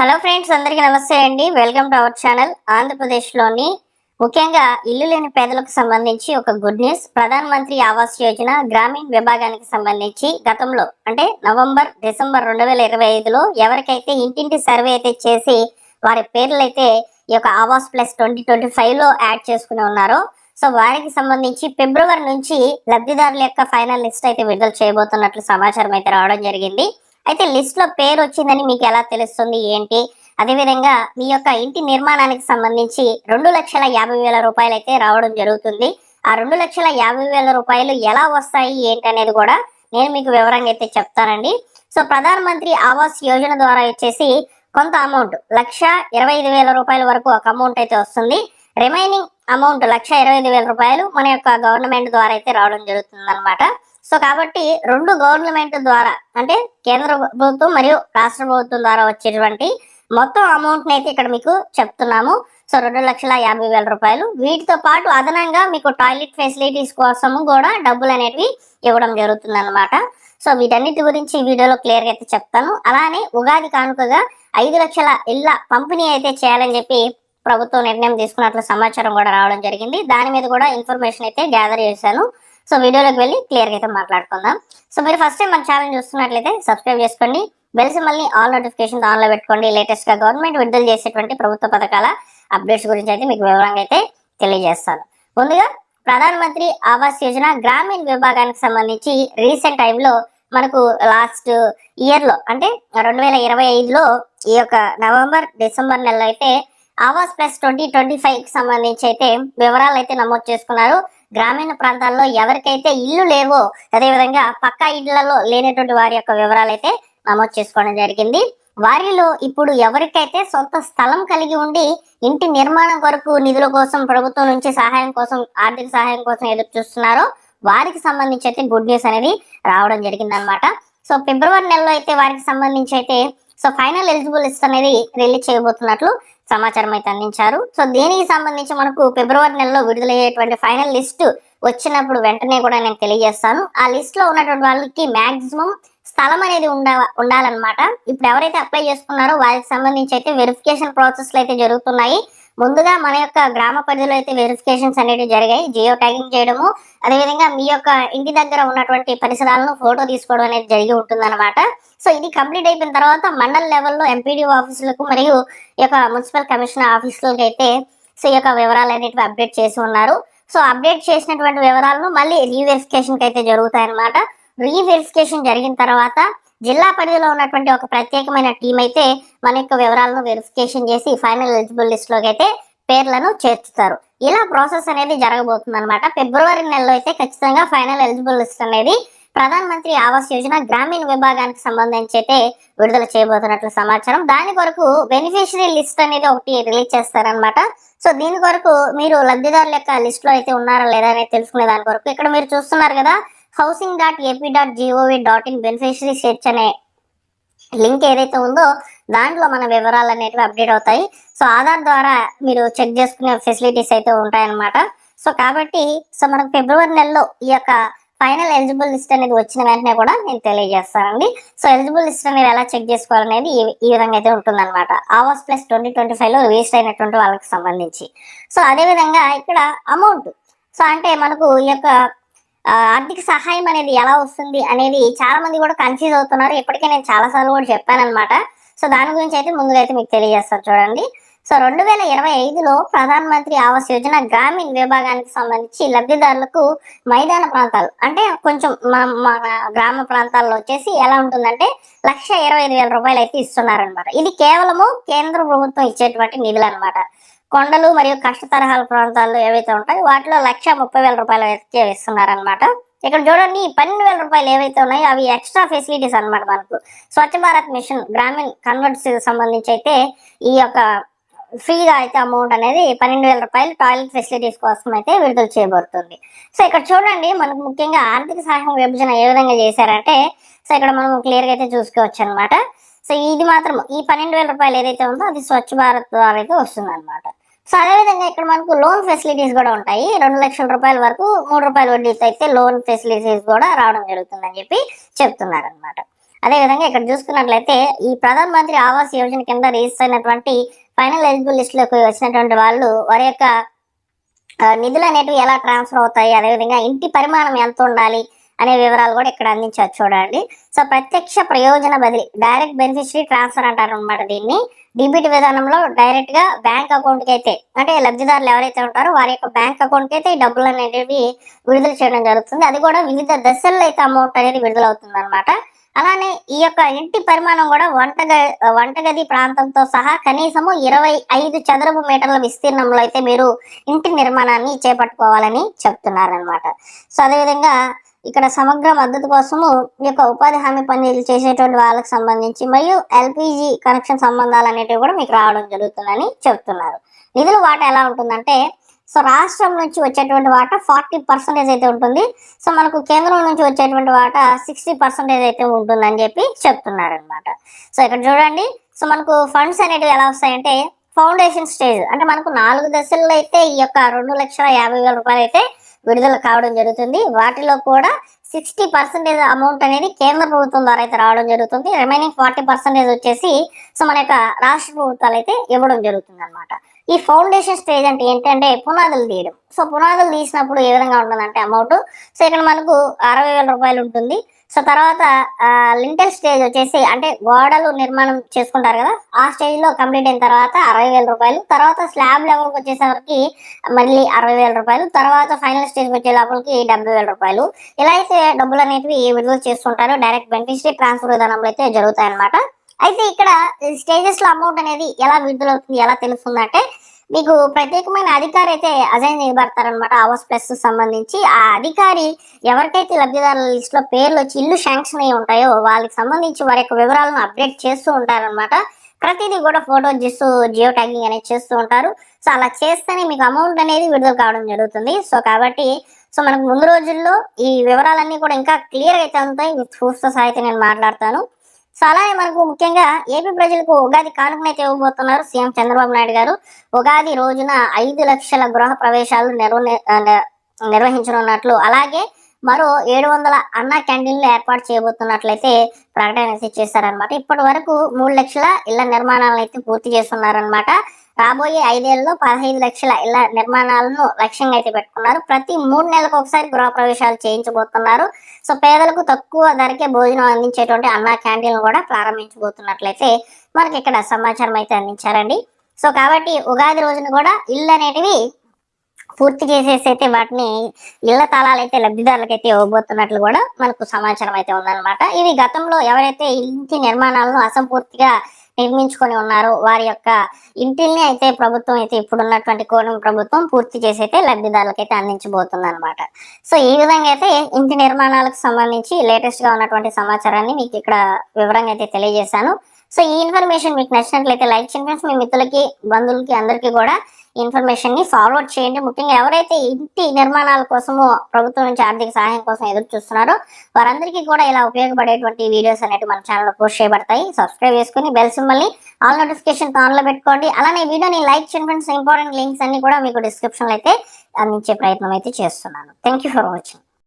Hello friends అందరికీ నమస్తే అండి. వెల్కమ్ టు అవర్ ఛానల్ ఆంధ్రప్రదేశ్లోని ముఖ్యంగా ఇల్లు లేని పేదలకు సంబంధించి ఒక గుడ్ న్యూస్ ప్రధాన మంత్రి ఆవాస్ యోజన గ్రామీణ విభాగానికి సంబంధించి గతంలో అంటే నవంబర్ డిసెంబర్ రెండు వేల ఇరవై ఐదులో ఎవరికైతే ఇంటింటి సర్వే అయితే చేసి వారి పేర్లు అయితే ఈ యొక్క ఆవాస్ ప్లస్ ట్వంటీ ట్వంటీ ఫైవ్లో యాడ్ చేసుకుని ఉన్నారో సో వారికి సంబంధించి ఫిబ్రవరి నుంచి లబ్ధిదారుల యొక్క ఫైనల్ లిస్ట్ అయితే విడుదల చేయబోతున్నట్లు సమాచారం అయితే రావడం జరిగింది. అయితే లిస్ట్లో పేరు వచ్చిందని మీకు ఎలా తెలుస్తుంది ఏంటి? అదేవిధంగా మీ యొక్క ఇంటి నిర్మాణానికి సంబంధించి రెండు లక్షల యాభై వేల రూపాయలు అయితే రావడం జరుగుతుంది. ఆ రెండు లక్షల యాభై వేల రూపాయలు ఎలా వస్తాయి ఏంటి అనేది కూడా నేను మీకు వివరంగా అయితే చెప్తానండి. సో ప్రధాన మంత్రి ఆవాస్ యోజన ద్వారా వచ్చేసి కొంత అమౌంట్ లక్ష ఇరవై ఐదు వేల రూపాయల వరకు ఒక అమౌంట్ అయితే వస్తుంది. రిమైనింగ్ అమౌంట్ లక్ష ఇరవై ఐదు వేల రూపాయలు మన యొక్క గవర్నమెంట్ ద్వారా అయితే రావడం జరుగుతుంది అనమాట సో కాబట్టి రెండు గవర్నమెంట్ ద్వారా అంటే కేంద్ర ప్రభుత్వం మరియు రాష్ట్ర ప్రభుత్వం ద్వారా వచ్చేటువంటి మొత్తం అమౌంట్ అయితే ఇక్కడ మీకు చెప్తున్నాము. సో రెండు లక్షల యాభై వేల రూపాయలు. వీటితో పాటు అదనంగా మీకు టాయిలెట్ ఫెసిలిటీస్ కోసము కూడా డబ్బులు అనేవి ఇవ్వడం జరుగుతుంది అనమాట సో వీటన్నిటి గురించి ఈ వీడియోలో క్లియర్గా అయితే చెప్తాను. అలానే ఉగాది కానుకగా ఐదు లక్షల ఇళ్ళ పంపిణీ అయితే చేయాలని చెప్పి ప్రభుత్వం నిర్ణయం తీసుకున్నట్లు సమాచారం కూడా రావడం జరిగింది. దాని మీద కూడా ఇన్ఫర్మేషన్ అయితే గ్యాదర్ చేశాను. సో వీడియోలోకి వెళ్ళి క్లియర్గా అయితే మాట్లాడుకుందాం. సో మీరు ఫస్ట్ టైం మన ఛానల్ చూస్తున్నట్లయితే సబ్స్క్రైబ్ చేసుకోండి. బెల్స్ మళ్ళీ ఆల్ నోటిఫికేషన్ ఆన్లో పెట్టుకోండి. లేటెస్ట్గా గవర్నమెంట్ విడుదల చేసేటువంటి ప్రభుత్వ పథకాల అప్డేట్స్ గురించి అయితే మీకు వివరంగా అయితే తెలియజేస్తాను. ముందుగా ప్రధాన మంత్రి ఆవాస్ యోజన గ్రామీణ విభాగానికి సంబంధించి రీసెంట్ టైంలో మనకు లాస్ట్ ఇయర్లో అంటే రెండు వేల ఇరవై ఐదులో ఈ యొక్క నవంబర్ డిసెంబర్ నెలలో అయితే ఆవాస్ ప్లస్ ట్వంటీ ట్వంటీ ఫైవ్కి సంబంధించి అయితే వివరాలు అయితే నమోదు చేసుకున్నారు. గ్రామీణ ప్రాంతాల్లో ఎవరికైతే ఇల్లు లేవో అదేవిధంగా పక్కా ఇళ్ళలో లేనటువంటి వారి యొక్క వివరాలు అయితే నమోదు చేసుకోవడం జరిగింది. వారిలో ఇప్పుడు ఎవరికైతే సొంత స్థలం కలిగి ఉండి ఇంటి నిర్మాణం కొరకు నిధుల కోసం ప్రభుత్వం నుంచి సహాయం కోసం ఆర్థిక సహాయం కోసం ఎదురు చూస్తున్నారో వారికి సంబంధించి అయితే గుడ్ న్యూస్ అనేది రావడం జరిగింది అనమాట సో ఫిబ్రవరి నెలలో అయితే వారికి సంబంధించి అయితే సో ఫైనల్ ఎలిజిబుల్ లిస్ట్ అనేది రిలీజ్ చేయబోతున్నట్లు సమాచారం అయితే అందించారు. సో దీనికి సంబంధించి మనకు ఫిబ్రవరి నెలలో విడుదలయ్యేటువంటి ఫైనల్ లిస్ట్ వచ్చినప్పుడు వెంటనే కూడా నేను తెలియజేస్తాను. ఆ లిస్ట్లో ఉన్నటువంటి వాళ్ళకి మాక్సిమం స్థలం అనేది ఉండ ఉండాలన్నమాట. ఇప్పుడు ఎవరైతే అప్లై చేసుకున్నారో వారికి సంబంధించి అయితే వెరిఫికేషన్ ప్రాసెస్లు అయితే జరుగుతున్నాయి. ముందుగా మన యొక్క గ్రామ పరిధిలో అయితే వెరిఫికేషన్స్ అనేవి జరిగాయి. జియో ట్యాగింగ్ చేయడము అదేవిధంగా మీ యొక్క ఇంటి దగ్గర ఉన్నటువంటి పరిసరాలను ఫోటో తీసుకోవడం అనేది జరిగి ఉంటుందన్నమాట. సో ఇది కంప్లీట్ అయిపోయిన తర్వాత మండల్ లెవెల్లో ఎంపీడీఓ ఆఫీసులకు మరియు ఈ యొక్క మున్సిపల్ కమిషనర్ ఆఫీసులకు అయితే సో ఈ యొక్క వివరాలు అనేటివి అప్డేట్ చేసి ఉన్నారు. సో అప్డేట్ చేసినటువంటి వివరాలను మళ్ళీ రీవెరిఫికేషన్కి అయితే జరుగుతాయి అన్నమాట రీవెరిఫికేషన్ జరిగిన తర్వాత జిల్లా పరిధిలో ఉన్నటువంటి ఒక ప్రత్యేకమైన టీం అయితే మన యొక్క వివరాలను వెరిఫికేషన్ చేసి ఫైనల్ ఎలిజిబుల్ లిస్ట్లోకి అయితే పేర్లను చేర్చుతారు. ఇలా ప్రాసెస్ అనేది జరగబోతుంది అనమాట ఫిబ్రవరి నెలలో అయితే ఖచ్చితంగా ఫైనల్ ఎలిజిబుల్ లిస్ట్ అనేది ప్రధాన మంత్రి ఆవాస్ యోజన గ్రామీణ విభాగానికి సంబంధించి అయితే విడుదల చేయబోతున్నట్లు సమాచారం. దాని కొరకు బెనిఫిషరీ లిస్ట్ అనేది ఒకటి రిలీజ్ చేస్తారనమాట సో దీని కొరకు మీరు లబ్ధిదారుల యొక్క లిస్ట్లో అయితే ఉన్నారా లేదా అనేది తెలుసుకునే దాని కొరకు ఇక్కడ మీరు చూస్తున్నారు కదా. Housing dot AP dot GOV dot in beneficiary search అనే లింక్ ఏదైతే ఉందో దాంట్లో మన వివరాలు అనేటివి అప్డేట్ అవుతాయి. సో ఆధార్ ద్వారా మీరు చెక్ చేసుకునే ఫెసిలిటీస్ అయితే ఉంటాయన్నమాట. సో కాబట్టి సో మనకు ఫిబ్రవరి నెలలో ఈ యొక్క ఫైనల్ ఎలిజిబుల్ లిస్ట్ అనేది వచ్చిన వెంటనే కూడా నేను తెలియజేస్తానండి. సో ఎలిజిబుల్ లిస్ట్ అనేది ఎలా చెక్ చేసుకోవాలనేది ఈ ఈ విధంగా అయితే ఉంటుందన్నమాట. ఆవర్స్ ప్లస్ ట్వంటీ ట్వంటీ ఫైవ్లో రిజిస్టర్ అయినటువంటి వాళ్ళకి సంబంధించి. సో అదే విధంగా ఇక్కడ అమౌంట్ సో అంటే మనకు ఈ యొక్క ఆర్థిక సహాయం అనేది ఎలా వస్తుంది అనేది చాలా మంది కూడా కన్ఫ్యూజ్ అవుతున్నారు. ఇప్పటికే నేను చాలా సార్లు కూడా చెప్పాను అనమాట సో దాని గురించి అయితే ముందుగా అయితే మీకు తెలియజేస్తాను చూడండి. సో రెండు వేల ఇరవై ఐదులో ప్రధాన మంత్రి ఆవాస్ యోజన గ్రామీణ విభాగానికి సంబంధించి లబ్ధిదారులకు మైదాన ప్రాంతాలు అంటే కొంచెం మా మన గ్రామ ప్రాంతాల్లో వచ్చేసి ఎలా ఉంటుందంటే లక్ష ఇరవై ఐదు వేల రూపాయలు అయితే ఇస్తున్నారనమాట ఇది కేవలము కేంద్ర ప్రభుత్వం ఇచ్చేటువంటి నిధులు అనమాట కొండలు మరియు కష్ట తరహాల ప్రాంతాల్లో ఏవైతే ఉంటాయో వాటిలో లక్ష ముప్పై వేల రూపాయలు అయితే ఇస్తున్నారనమాట ఇక్కడ చూడండి పన్నెండు వేల రూపాయలు ఏవైతే ఉన్నాయో అవి ఎక్స్ట్రా ఫెసిలిటీస్ అన్నమాట మనకు. స్వచ్ఛ భారత్ మిషన్ గ్రామీణ కన్వర్ట్స్ సంబంధించి అయితే ఈ యొక్క ఫ్రీగా అయితే అమౌంట్ అనేది పన్నెండు వేల రూపాయలు టాయిలెట్ ఫెసిలిటీస్ కోసం అయితే విడుదల చేయబడుతుంది. సో ఇక్కడ చూడండి మనకు ముఖ్యంగా ఆర్థిక సహాయం విభజన ఏ విధంగా చేశారంటే సో ఇక్కడ మనం క్లియర్గా అయితే చూసుకోవచ్చు అనమాట సో ఇది మాత్రం ఈ పన్నెండు వేల రూపాయలు ఏదైతే ఉందో అది స్వచ్ఛ భారత్ ద్వారా అయితే వస్తుంది అనమాట సో అదేవిధంగా ఇక్కడ మనకు లోన్ ఫెసిలిటీస్ కూడా ఉంటాయి. రెండు లక్షల రూపాయల వరకు మూడు రూపాయల వడ్డీతో అయితే లోన్ ఫెసిలిటీస్ కూడా రావడం జరుగుతుందని చెప్పి చెప్తున్నారు అనమాట అదేవిధంగా ఇక్కడ చూసుకున్నట్లయితే ఈ ప్రధాన మంత్రి ఆవాస్ యోజన కింద రిజిస్టర్ అయినటువంటి ఫైనల్ ఎలిజిబుల్ లిస్టులోకి వచ్చినటువంటి వాళ్ళు వారి యొక్క నిధులు అనేటివి ఎలా ట్రాన్స్ఫర్ అవుతాయి అదేవిధంగా ఇంటి పరిమాణం ఎంత ఉండాలి అనే వివరాలు కూడా ఇక్కడ అందించారు చూడండి. సో ప్రత్యక్ష ప్రయోజన బదిలీ డైరెక్ట్ బెనిఫిషరీ ట్రాన్స్ఫర్ అంటారు అనమాట దీన్ని. డిబిట్ విధానంలో డైరెక్ట్గా బ్యాంక్ అకౌంట్కి అయితే అంటే లబ్ధిదారులు ఎవరైతే ఉంటారో వారి యొక్క బ్యాంక్ అకౌంట్కి అయితే ఈ డబ్బులు అనేటివి విడుదల చేయడం జరుగుతుంది. అది కూడా వివిధ దశల్లో అయితే అమౌంట్ అనేది విడుదల అవుతుంది అనమాట అలానే ఈ యొక్క ఇంటి పరిమాణం కూడా వంటగ వంటగది ప్రాంతంతో సహా కనీసము ఇరవై ఐదు చదరపు మీటర్ల విస్తీర్ణంలో అయితే మీరు ఇంటి నిర్మాణాన్ని చేపట్టుకోవాలని చెప్తున్నారనమాట సో అదేవిధంగా ఇక్కడ సమగ్ర మద్దతు కోసము ఈ యొక్క ఉపాధి హామీ పనులు చేసేటువంటి వాళ్ళకి సంబంధించి మరియు ఎల్పిజి కనెక్షన్ సంబంధాలు అనేటివి కూడా మీకు రావడం జరుగుతుందని చెప్తున్నారు. నిధుల వాటా ఎలా ఉంటుందంటే సో రాష్ట్రం నుంచి వచ్చేటువంటి వాటా ఫార్టీ పర్సెంటేజ్ అయితే ఉంటుంది. సో మనకు కేంద్రం నుంచి వచ్చేటువంటి వాటా సిక్స్టీ పర్సెంటేజ్ అయితే ఉంటుందని చెప్పి చెప్తున్నారు అనమాట సో ఇక్కడ చూడండి సో మనకు ఫండ్స్ అనేటివి ఎలా వస్తాయంటే ఫౌండేషన్ స్టేజ్ అంటే మనకు నాలుగు దశల్లో అయితే ఈ యొక్క రెండు లక్షల యాభై వేల రూపాయలు అయితే విడుదల కావడం జరుగుతుంది. వాటిలో కూడా సిక్స్టీ పర్సెంటేజ్ అమౌంట్ అనేది కేంద్ర ప్రభుత్వం ద్వారా అయితే రావడం జరుగుతుంది. రిమైనింగ్ ఫార్టీ పర్సెంటేజ్ వచ్చేసి సో మన యొక్క రాష్ట్ర ప్రభుత్వాలు అయితే ఇవ్వడం జరుగుతుంది అనమాట ఈ ఫౌండేషన్ స్టేజ్ అంటే ఏంటంటే పునాదులు తీయడం. సో పునాదులు తీసినప్పుడు ఏ విధంగా ఉంటుందంటే అమౌంట్. సో ఇక్కడ మనకు అరవై వేల రూపాయలు ఉంటుంది. సో తర్వాత లింటల్ స్టేజ్ వచ్చేసి అంటే గోడలు నిర్మాణం చేసుకుంటారు కదా. ఆ స్టేజ్లో కంప్లీట్ అయిన తర్వాత అరవై వేల రూపాయలు. తర్వాత స్లాబ్ లెవెల్కి వచ్చేసరికి మళ్ళీ అరవై వేల రూపాయలు. తర్వాత ఫైనల్ స్టేజ్కి వచ్చే లోపలికి డెబ్బై వేల రూపాయలు. ఇలా అయితే డబ్బులు అనేటివి విడుదల చేస్తుంటారు. డైరెక్ట్ బెనిఫిషరీ ట్రాన్స్ఫర్ విధానంలో అయితే జరుగుతాయి అన్నమాట అయితే ఇక్కడ స్టేజెస్లో అమౌంట్ అనేది ఎలా విడుదల అవుతుంది ఎలా తెలుస్తుందంటే మీకు ప్రత్యేకమైన అధికారి అయితే అజైన్ చేయబడతారనమాట ఆవాస్ ప్లస్ సంబంధించి. ఆ అధికారి ఎవరికైతే లబ్ధిదారుల లిస్ట్లో పేర్లు వచ్చి ఇల్లు శాంక్షన్ అయి ఉంటాయో వాళ్ళకి సంబంధించి వారి యొక్క వివరాలను అప్డేట్ చేస్తూ ఉంటారనమాట ప్రతిదీ కూడా ఫోటో చేస్తూ జియో ట్యాగింగ్ అనేది చేస్తూ ఉంటారు. సో అలా చేస్తేనే మీకు అమౌంట్ అనేది విడుదల కావడం జరుగుతుంది. సో కాబట్టి సో మనకు ముందు రోజుల్లో ఈ వివరాలన్నీ కూడా ఇంకా క్లియర్ అయితే ఉంటాయి విత్ ప్రూఫ్తో తో సహా అయితే నేను మాట్లాడతాను. సో అలానే మనకు ముఖ్యంగా ఏపీ ప్రజలకు ఉగాది కానుకనైతే ఇవ్వబోతున్నారు సీఎం చంద్రబాబు నాయుడు గారు. ఉగాది రోజున ఐదు లక్షల గృహ ప్రవేశాలు నిర్వ నిర్వహించనున్నట్లు అలాగే మరో ఏడు వందల అన్న క్యాంటీన్లు ఏర్పాటు చేయబోతున్నట్లయితే ప్రకటన అయితే చేశారనమాట ఇప్పటి వరకు మూడు లక్షల ఇళ్ళ నిర్మాణాలను అయితే పూర్తి చేస్తున్నారనమాట రాబోయే ఐదేళ్ళలో పదహైదు లక్షల ఇళ్ళ నిర్మాణాలను లక్ష్యంగా అయితే పెట్టుకున్నారు. ప్రతి మూడు నెలలకు ఒకసారి గృహ ప్రవేశాలు చేయించబోతున్నారు. సో పేదలకు తక్కువ ధరకే భోజనం అందించేటువంటి అన్న క్యాంటీన్లు కూడా ప్రారంభించబోతున్నట్లయితే మనకి ఇక్కడ సమాచారం అయితే అందించారండి. సో కాబట్టి ఉగాది రోజున కూడా ఇల్లు అనేటివి పూర్తి చేసేసి అయితే వాటిని ఇళ్ళ తాళాలు అయితే లబ్ధిదారులకు అయితే ఇవ్వబోతున్నట్లు కూడా మనకు సమాచారం అయితే ఉందన్నమాట. ఇది గతంలో ఎవరైతే ఇంటి నిర్మాణాలను అసంపూర్తిగా నిర్మించుకొని ఉన్నారు. వారి యొక్క ఇంటిల్ని అయితే ప్రభుత్వం అయితే ఇప్పుడున్నటువంటి కోణం ప్రభుత్వం పూర్తి చేసి అయితే లబ్ధిదారులకు అయితే అందించబోతుంది అనమాట సో ఈ విధంగా అయితే ఇంటి నిర్మాణాలకు సంబంధించి లేటెస్ట్గా ఉన్నటువంటి సమాచారాన్ని మీకు ఇక్కడ వివరంగా అయితే తెలియజేశాను. సో ఈ ఇన్ఫర్మేషన్ మీకు నచ్చినట్లయితే లైక్ చేయండి మీ మిత్రులకి బంధువులకి అందరికీ కూడా ఇన్ఫర్మేషన్ని ఫార్వర్డ్ చేయండి. ముఖ్యంగా ఎవరైతే ఇంటి నిర్మాణాల కోసము ప్రభుత్వం నుంచి ఆర్థిక సహాయం కోసం ఎదురు చూస్తున్నారో వారందరికీ కూడా ఇలా ఉపయోగపడేటువంటి వీడియోస్ అనేవి మన ఛానల్లో పోస్ట్ చేయబడతాయి. సబ్స్క్రైబ్ చేసుకుని బెల్ సింబల్ని ఆల్ నోటిఫికేషన్ ఆన్లో పెట్టుకోండి. అలానే వీడియోని లైక్ చేయండి ఫ్రెండ్స్. ఇంపార్టెంట్ లింక్స్ అన్ని కూడా మీకు డిస్క్రిప్షన్ అయితే అందించే ప్రయత్నం అయితే చేస్తున్నాను. Thank you for watching.